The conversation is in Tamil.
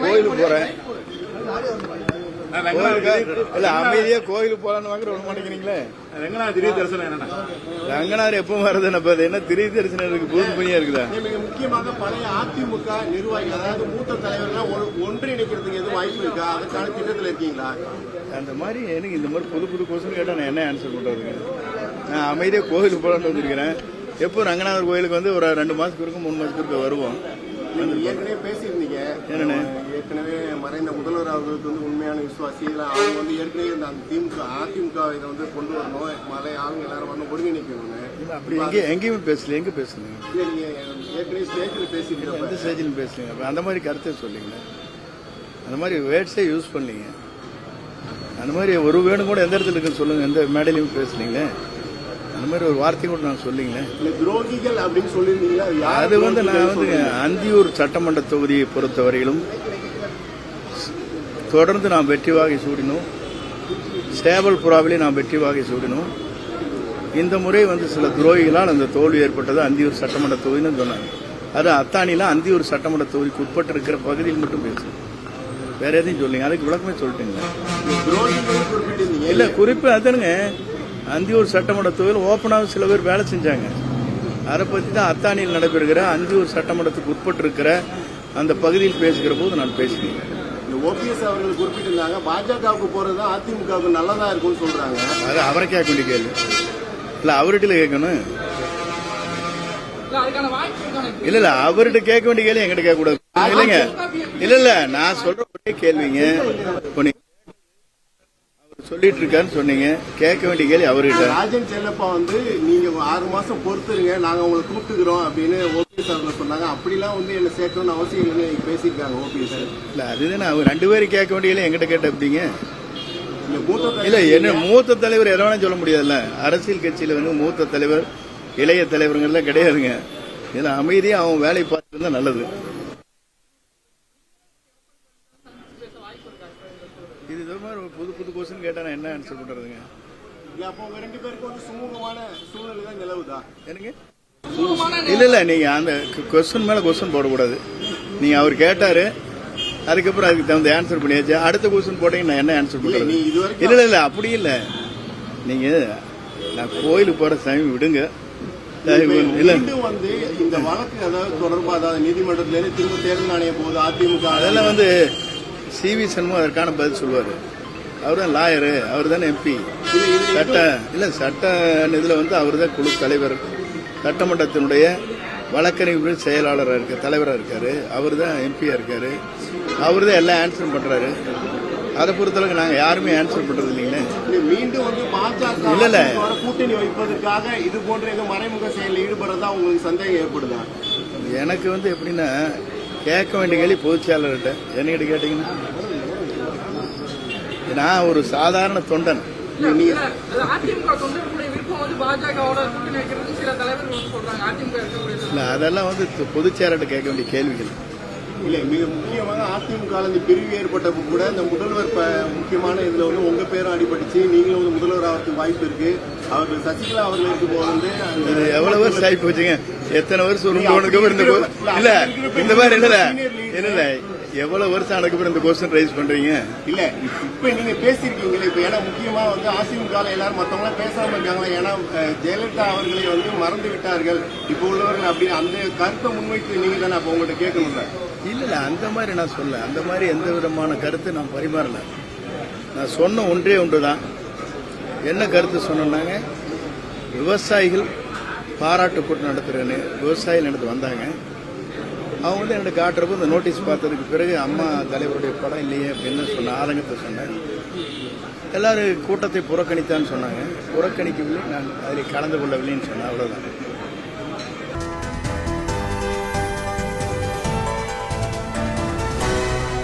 கோயிலுக்கு போறேன் இல்ல அமைதியா கோயிலுக்கு போலான்னு வாங்க விட மாட்டேங்கிறீங்களே? ரங்கநாத திடீர் தரிசனம் என்னன்னா ரங்கனார் எப்போ வருது நம்ம என்ன திரி தரிசனம் இருக்கு? புது பணியா இருக்குதா? மிக முக்கியமாக பழைய அதிமுக நிர்வாகிகள் அதாவது மூத்த தலைவர்கள் ஒன்றிணைக்கிறதுக்கு எதுவும் வாய்ப்பு இருக்கா? அதுக்கான திட்டத்தில் இருக்கீங்களா? அந்த மாதிரி எனக்கு இந்த மாதிரி புது புது கொஸ்டின் கேட்டா நான் என்ன ஆன்சர் பண்றதுங்க நான் அமைதியா கோயிலுக்கு போலான்னு வந்திருக்கிறேன். எப்போ ரங்கநாதர் கோயிலுக்கு வந்து ஒரு ரெண்டு மாசத்துக்கு இருக்கும் மூணு மாசத்துக்கு இருக்க வருவோம். ஏற்கனவே பேசியிருந்தீங்க. என்னண்ணே? ஏற்கனவே மறைந்த முதல்வர் அவர்களுக்கு வந்து உண்மையான விசுவாசி. அவங்க வந்து ஏற்கனவே இந்த திமுக அதிமுக இதை வந்து கொண்டு வரணும். மலை ஆளுங்க எல்லாரும் வரணும் ஒருங்கிணைக்கணும்னு. அப்படி எங்கே எங்கேயுமே பேசல. எங்க பேசுனீங்க ஏற்கனவே ஸ்டேஜில் பேசியிருக்கிறப்ப எந்த ஸ்டேஜிலும் பேசுறீங்க அப்ப அந்த மாதிரி கருத்தை சொல்லிங்க. அந்த மாதிரி வேர்ட்ஸே யூஸ் பண்ணீங்க. அந்த மாதிரி ஒரு வேணும் கூட எந்த இடத்துல இருக்குன்னு சொல்லுங்க. எந்த மேடையிலையும் பேசுனீங்களே அந்த மாதிரி ஒரு வார்த்தை கூட நான் சொல்லிங்களேன். துரோகிகள் அப்படின்னு சொல்லியிருந்தீங்களா? யார் அது வந்து நான் வந்து? அந்தியூர் சட்டமன்ற தொகுதியை பொறுத்தவரையிலும் தொடர்ந்து நாம் வெற்றி வாகை சூடினோம். சேவல் புறாவிலே நாம் வெற்றி வாகை சூடினோம். இந்த முறை வந்து சில துரோகிகளால் அந்த தோல்வி ஏற்பட்டது அந்தியூர் சட்டமன்ற தொகுதின்னு சொன்னாங்க. அது அத்தானில அந்தியூர் சட்டமன்ற தொகுதிக்கு உட்பட்டு இருக்கிற பகுதியில் மட்டும் பேசும் வேற எதையும் சொல்லுங்க. அதுக்கு விளக்கமே குறிப்பிட்டிருந்தீங்க இல்ல குறிப்பு அதுங்க அந்தியூர் சட்டமன்ற தொகுதியில் ஓப்பனாக சில பேர் வேலை செஞ்சாங்க. அதை பத்தி தான் அத்தானியில் நடைபெறுகிற அந்தியூர் சட்டமன்றத்துக்கு உட்பட்டு இருக்கிற அந்த பகுதியில் பேசுகிற போது நான் பேசினேன். இந்த ஓபிஎஸ் அவர்கள் குறிப்பிட்டிருந்தாங்க பாஜகவுக்கு போறது தான் அதிமுகவுக்கு நல்லதா இருக்கும்னு சொல்றாங்க. அது அவரை கேட்க வேண்டிய கேள்வி இல்ல அவர்கிட்ட கேட்கணும். இல்ல இல்ல அவர்கிட்ட கேட்க வேண்டிய கேள்வி எங்கிட்ட கேட்க கூடாது இல்லைங்க. இல்ல இல்ல நான் சொல்ற ஒரே கேள்விங்க. சொல்லிட்டு இருக்காருன்னு சொன்னீங்க. கேட்க வேண்டிய கேள்வி அவர்கிட்ட. ராஜன் செல்லப்பா வந்து நீங்க ஆறு மாசம் பொறுத்துருங்க. நாங்க உங்களை கூப்பிட்டுக்கிறோம் அப்படின்னு ஓபிஎஸ் அவர்கள் சொன்னாங்க. அப்படிலாம் வந்து என்ன சேர்க்கணும்னு அவசியம் இல்லைன்னு பேசியிருக்காங்க ஓபிஎஸ். இல்ல அதுதானே அவர் ரெண்டு பேரும் கேட்க வேண்டிய எங்கிட்ட கேட்ட மூத்த இல்ல என்ன மூத்த தலைவர் எதை வேணா சொல்ல முடியாதுல்ல. அரசியல் கட்சியில வந்து மூத்த தலைவர் இளைய தலைவர்கள்லாம் கிடையாதுங்க. இதுல அமைதியா அவன் வேலை பார்த்துட்டு இருந்தா நல்லது இது இது மாதிரி ஒரு புது புது கொஸ்டின் கேட்டா நான் என்ன ஆன்சர் பண்றதுங்க? இல்ல, அப்போ உங்க ரெண்டு பேருக்கு வந்து சுமூகமான சூழ்நிலை தான் நிலவுதா? எனக்கு இல்ல அந்த கொஸ்டின் மேல கொஸ்டின் போடக்கூடாது. நீங்க அவர் கேட்டாரு அதுக்கப்புறம் அதுக்கு தகுந்த ஆன்சர் பண்ணியாச்சு. அடுத்த கொஸ்டின் போட்டீங்க நான் என்ன ஆன்சர் இதுவரைக்கும் இல்ல இல்ல இல்ல அப்படி இல்ல. நீங்க நான் கோயிலுக்கு போற சாமி விடுங்க. மீண்டும் வந்து இந்த வழக்கு அதாவது தொடர்பா அதாவது நீதிமன்றத்துல இருந்து திரும்ப தேர்தல் ஆணைய போகுது அதிமுக? அதெல்லாம் வந்து சி வி சண்முகம் அதற்கான பதில் சொல்லுவாரு. அவர் தான் லாயரு அவர் தானே எம்பி சட்ட இல்ல சட்ட இதுல வந்து அவர் தான் குழு தலைவர். சட்டமன்றத்தினுடைய வழக்கறிஞர் செயலாளராக இருக்க தலைவராக இருக்காரு. அவர் தான் எம்பியா இருக்காரு. அவர் தான் எல்லாம் ஆன்சர் பண்றாரு. அதை பொறுத்தளவுக்கு நாங்க யாருமே ஆன்சர் பண்றது இல்லைங்களே. இல்ல, மீண்டும் வந்து பாஜக இல்ல, இல்ல. கூட்டணி வைப்பதற்காக இது போன்ற ஏதோ மறைமுக செயலில் ஈடுபடுறதா உங்களுக்கு சந்தேகம் ஏற்படுதா? எனக்கு வந்து எப்படின்னா கேட்க வேண்டிய கேள்வி பொதுச் செயலாளர்கிட்ட. என்னகிட்ட கேட்டீங்கன்னா நான் ஒரு சாதாரண தொண்டன். இல்ல அதெல்லாம் வந்து பொதுச் செயலாளர்கிட்ட கேட்க வேண்டிய கேள்விகள். இல்ல மிக முக்கியமாக அதிமுக இந்த பிரிவு ஏற்பட்டப்ப கூட இந்த முதல்வர் முக்கியமான இதுல வந்து உங்க பேரும் அடிபட்டுச்சு நீங்களும் வந்து முதல்வர் ஆகிறதுக்கு வாய்ப்பு இருக்கு. அவர்கள் சசிகலா அவர்களுக்கு இப்போ வந்து எவ்வளவு வருஷம் ஆகி போச்சுங்க? எத்தனை வருஷம் கொ- இல்ல இந்த மாதிரி இல்ல. இல்ல எவ்வளவு வருஷம் நடக்கப்படும் இந்த கொஸ்டின் ரைஸ் பண்றீங்க? இல்ல இப்ப நீங்க பேசியிருக்கீங்களே இப்ப ஏன்னா முக்கியமா வந்து அதிமுக எல்லாரும் மத்தவங்க பேசாம இருக்காங்களா? ஏன்னா ஜெயலலிதா அவர்களை வந்து மறந்து விட்டார்கள். இப்ப உள்ளவர்கள் அப்படி அந்த கருத்தை முன்வைத்து நீங்க தானே அப்ப உங்கள்கிட்ட கேட்கணும்ல? இல்ல இல்ல அந்த மாதிரி நான் சொல்ல அந்த மாதிரி எந்த விதமான கருத்து நான் பரிமாறல. நான் சொன்ன ஒன்றே ஒன்றுதான். என்ன கருத்து சொன்னாங்க விவசாயிகள் பாராட்டு கூட்டம் நடத்துறேன்னு விவசாயிகள் நடத்து வந்தாங்க. அவங்க வந்து எனக்கு காட்டுறப்போ இந்த நோட்டீஸ் பார்த்ததுக்கு பிறகு அம்மா தலைவருடைய படம் இல்லையே அப்படின்னு சொன்ன ஆதங்கத்தை சொன்னேன். எல்லாரும் கூட்டத்தை புறக்கணித்தான்னு சொன்னாங்க. புறக்கணிக்கவில்லை நான் அதில் கலந்து கொள்ளவில்லைன்னு சொன்னேன் அவ்வளோதான்